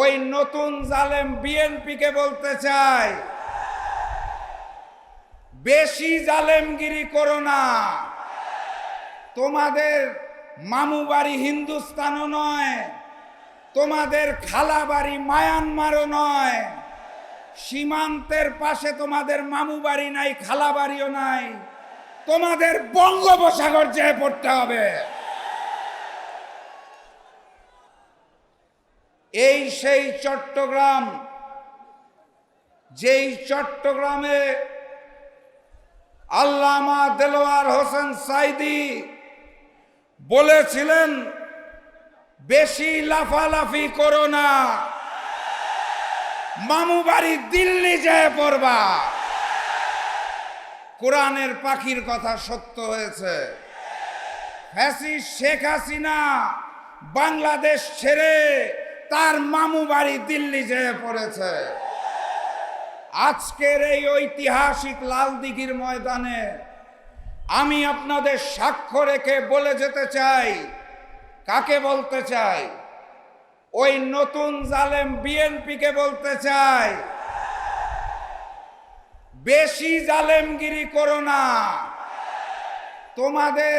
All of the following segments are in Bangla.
ওই নতুন জালেম বিএনপিকে বলতে চাই, বেশি জালেমগিরি করো না। তোমাদের মামু বাড়ি হিন্দুস্তানও নয়, তোমাদের খালা বাড়ি মায়ানমারও নয়, সীমান্তের পাশে তোমাদের মামু বাড়ি নাই, খালা বাড়িও নাই, তোমাদের বঙ্গোপসাগর যেয়ে পড়তে হবে। এই সেই চট্টগ্রাম, যেই চট্টগ্রামে আল্লামা দেলোয়ার হোসেন সাইদি বলেছিলেন, বেশি লাফালাফি করো না। মামু বাড়ি দিল্লি যায় পড়বা। কোরআনের পাখির কথা সত্য হয়েছে। শেখ হাসিনা বাংলাদেশ ছেড়ে তার মামু বাড়ি দিল্লি যেয়ে পড়েছে। আজকের এই ঐতিহাসিক লাল দিঘির ময়দানে আমি আপনাদের সাক্ষ্য রেখে বলে যেতে চাই, কাকে বলতে চাই? ওই নতুন জালেম বিএনপিকে বলতে চাই। বেশি জালেমগিরি করো না। তোমাদের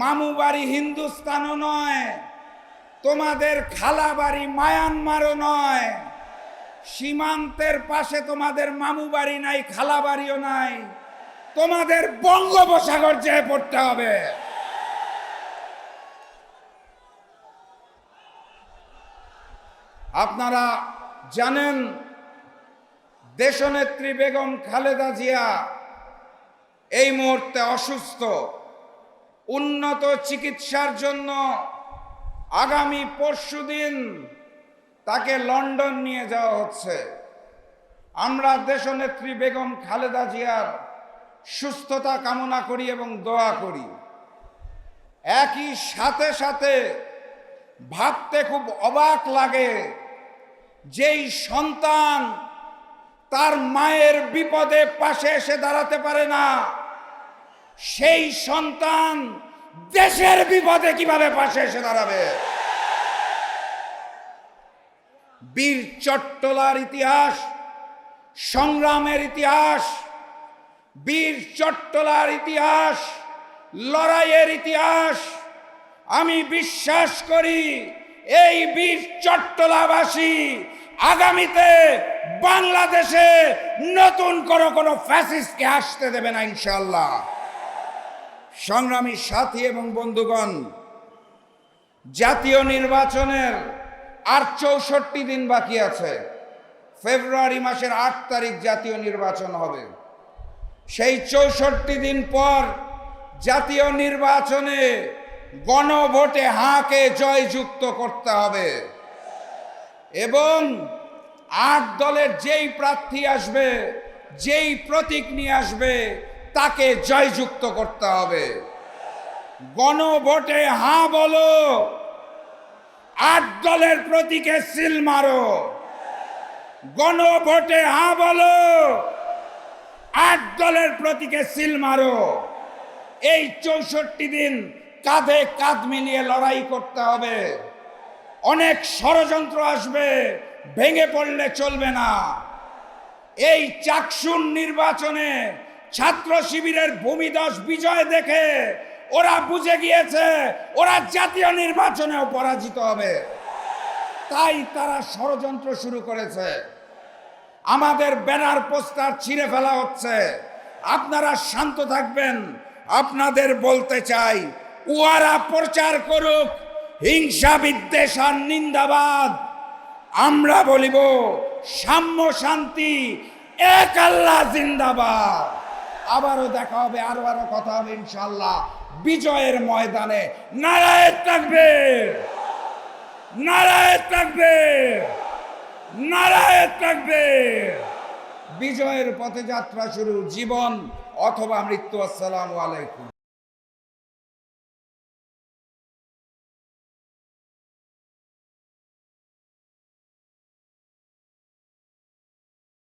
মামু বাড়ি হিন্দুস্তানও নয় তোমাদের খালা বাড়ি মায়ানমারও নয়। সীমান্তের পাশে তোমাদের মামু বাড়ি নাই, খালা বাড়িও নাই। তোমাদের বঙ্গোপসাগর যেয়ে পড়তে হবে। আপনারা জানেন, দেশনেত্রী বেগম খালেদা জিয়া এই মুহূর্তে অসুস্থ। উন্নত চিকিৎসার জন্য আগামী পরশুদিন তাকে লন্ডন নিয়ে যাওয়া হচ্ছে। আমরা দেশনেত্রী বেগম খালেদা জিয়ার সুস্থতা কামনা করি এবং দোয়া করি। একই সাথে সাথে ভাবতে খুব অবাক লাগে যেই সন্তান তার মায়ের বিপদে পাশে এসে দাঁড়াতে পারে না। সেই সন্তান দেশের বিপদে কীভাবে পাশে এসে দাঁড়াবে? বীর চট্টলার ইতিহাস, সংগ্রামের ইতিহাস, বীর চট্টলার ইতিহাস, লড়াইয়ের ইতিহাস। আমি বিশ্বাস করি এই বীর চট্টলাবাসী আগামীতে বাংলাদেশে নতুন কোনো কোনো ফ্যাসিস্টকে আসতে দেবে না ইনশাল্লাহ সংগ্রামী সাথী এবং বন্ধুগণ, জাতীয় নির্বাচনের আর চৌষট্টি দিন বাকি আছে। ফেব্রুয়ারি মাসের আট তারিখ জাতীয় নির্বাচন হবে। সেই চৌষট্টি দিন পর জাতীয় নির্বাচনে গণভোটে হাঁকে জয়যুক্ত করতে হবে। এবং আট দলের যেই প্রার্থী আসবে, যেই প্রতীক নিয়ে আসবে তাকে জয়যুক্ত করতে হবে। গণভোটে হাঁ বলো, আট দলের প্রতীকে সিল মারো। গণভোটে হাঁ বলো, আট দলের প্রতীকে সিল মারো। এই চৌষট্টি দিন কাঁধে কাঁধ মিলিয়ে লড়াই করতে হবে। অনেক ষড়যন্ত্র আসবে, ভেঙে পড়লে চলবে না। এই চাকসুন নির্বাচনে ছাত্র শিবিরের ভূমিদশ বিজয় দেখে ওরা বুঝে গিয়েছে, ওরা জাতীয় নির্বাচনেও পরাজিত হবে। তাই তারা ষড়যন্ত্র শুরু করেছে। আমাদের ব্যানার পোস্টার ছিঁড়ে ফেলা হচ্ছে। আপনারা শান্ত থাকবেন। আপনাদের বলতে চাই, উহারা প্রচার করুক। হিংসা, বিদ্বেষ আর নিন্দাবাদ। আমরা বলিব, সাম্য শান্তি, এক আল্লাহ জিন্দাবাদ। আবারও দেখা হবে, আরও আরও কথা হবে ইনশাল্লাহ বিজয়ের ময়দানে নারায়ণ থাকবে। নারায়ণ থাকবে। নারায়ণ থাকবে। বিজয়ের পথে যাত্রা শুরু, জীবন অথবা মৃত্যু, আসসালামু আলাইকুম।